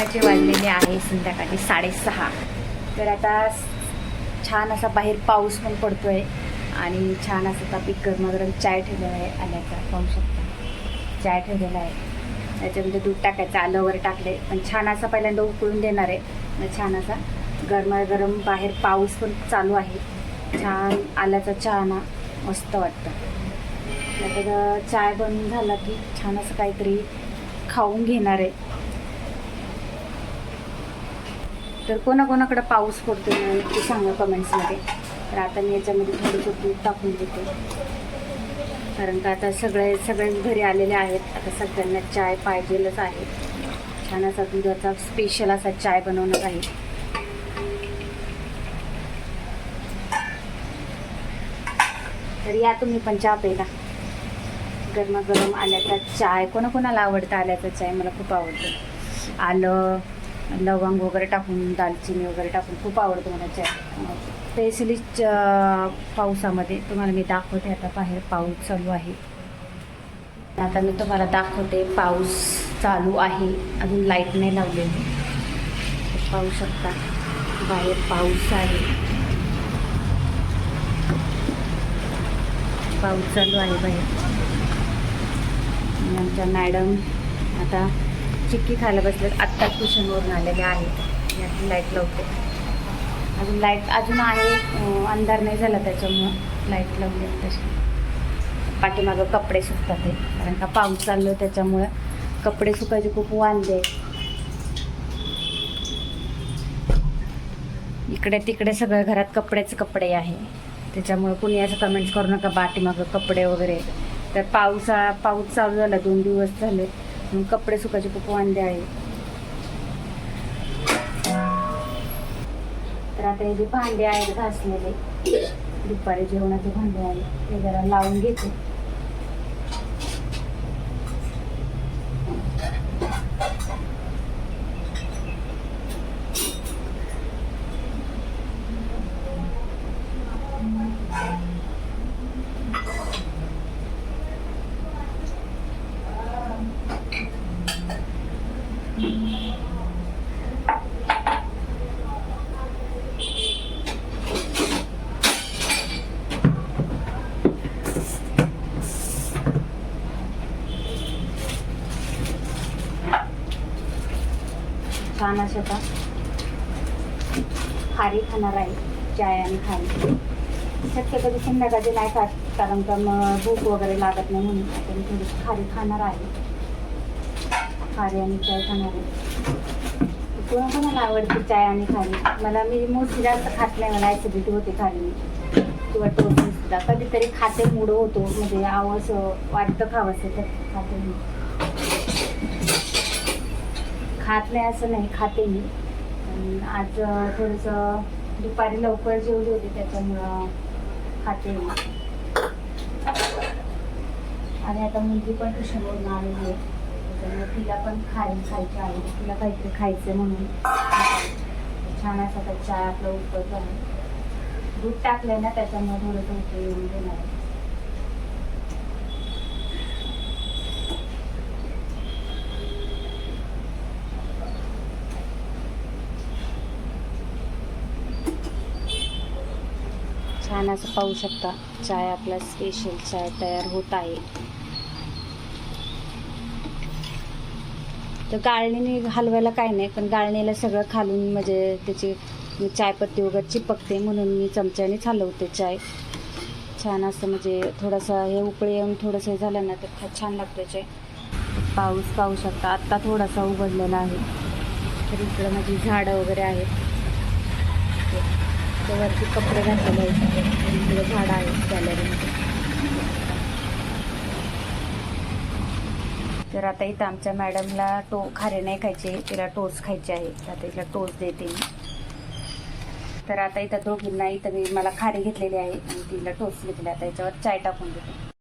सकाळचे वाजलेले आहे संध्याकाळी साडेसहा. तर आता छान असा बाहेर पाऊस पण पडतोय आणि छान असं तापीक गरमागरम चाय ठेवलेला आहे आल्याचा पाहू शकता. चाय ठेवलेला आहे. त्याच्यामध्ये दूध टाकायचं आलं वगैरे टाकले. पण छान असा पहिल्यांदा उकळून देणार आहे. छान असा गरमागरम बाहेर पाऊस पण चालू आहे. छान आल्याचा चहा ना मस्त वाटतं. नंतर चाय बंद झाला की छान असं काहीतरी खाऊन घेणार आहे. तर कोणाकोणाकडे पाऊस पडतो ना ते सांगा कमेंट्समध्ये तर आता मी याच्यामध्ये थोडं दूध टाकून देते. कारण का आता सगळे सगळेच घरी आलेले आहेत. आता सगळ्यांना चाय पाहिजेलच आहे. छान असा दुधाचा स्पेशल असा चाय बनवणार आहे. तर या तुम्ही पण चहा प्यायला. गरमागरम आल्याचा चाय कोणाकोणाला आवडतं आल्याचा चाय? मला खूप आवडतं. आलं लवंग वगैरे टाकून दालचिनी वगैरे टाकून खूप आवडतो मला चहा. स्पेशली पावसामध्ये तुम्हाला मी दाखवते आता बाहेर पाऊस चालू आहे. आता मी तुम्हाला दाखवते पाऊस चालू आहे. अजून लाइट नाही लावलेली. पाहू शकता बाहेर पाऊस आहे. पाऊस चालू आहे बाहेर. आमच्या मॅडम आता चिक्की खायला बसलेत. आत्ता ट्युशनवरून आलेले आहेत. याची लाइट लावते. अजून लाइट अजून आहे अंधार नाही झाला त्याच्यामुळं लाइट लावली तशी. पाठीमागं कपडे सुकतात आहे कारण का पाऊस चाललो त्याच्यामुळं कपडे सुकायचे खूप वांदे आहेत. इकडे तिकडे सगळं घरात कपडेच कपडे आहे. त्याच्यामुळं कुणी असं कमेंट्स करू नका पाठीमागं कपडे वगैरे. तर पावसा पाऊस चालू झाला दोन दिवस झाले. कपडे सुकायचे खूप वांदे आहे तर आता हे जे भांडे आहेत घासलेले दुपारी जेवणाचे भांडे आहेत ते जरा लावून घेते. छान असं का? खारी खाणार आहे चाय आणि खारी. शक्यतो संध्याकाळी नाही खात कारण का मग भूक वगैरे लागत नाही म्हणून आता थोडीशी खारी खाणार आहे. खारी आणि चाय खाणार आहे. कोणा कोणाला आवडते चाय आणि खारी? मला मी मोस्टली जास्त खात नाही मला ॲसिडिटी होते खाली किंवा टोस्ट सुद्धा. कधीतरी खाते मूड होतो. म्हणजे आवस वाटतं खावंसं तर खाते मी. खात नाही असं नाही खाते मी. आज थोडंसं दुपारी लवकर जेवली होती त्याच्यामुळं खाते मी. आणि आता मुलगी पण ट्युशनवरून आलेली आहे? त्याच्यामुळे तिला पण खाय खायचं आहे. तिला काहीतरी खायचं म्हणून. छान असा तर चहा आपला उपयोग झाला दूध टाकलंय ना त्याच्यामुळे थोडंसं उपयोग येऊन देणार आहे. छान असं पाहू शकता. चाय आपला स्पेशल चाय तयार होत आहे. तर गाळणीने हलवायला काय नाही पण गाळणीला सगळं खालून म्हणजे त्याची चायपत्ती वगैरे चिपकते म्हणून मी चमच्यानेच हलवते चाय. छान असं म्हणजे थोडंसं हे उकळी येऊन थोडंसं हे झालं ना तर छान लागतं चाय. पाऊस पाहू शकता आत्ता थोडासा उघडलेला आहे. तर इकडं माझी झाडं वगैरे आहेत. त्यावरती वरती कपडे घातलेले आहेत. इकडे झाडं आहेत गॅलरीमध्ये तर आता इथं आमच्या मॅडमला टो खारे नाही खायचे तिला टोस खायचे आहे. आता तिला टोस देते मी. तर आता इथं दोघींना इथं मी मला खारी घेतलेली आहे आणि तिला टोस घेतली आता याच्यावर चाय टाकून देते.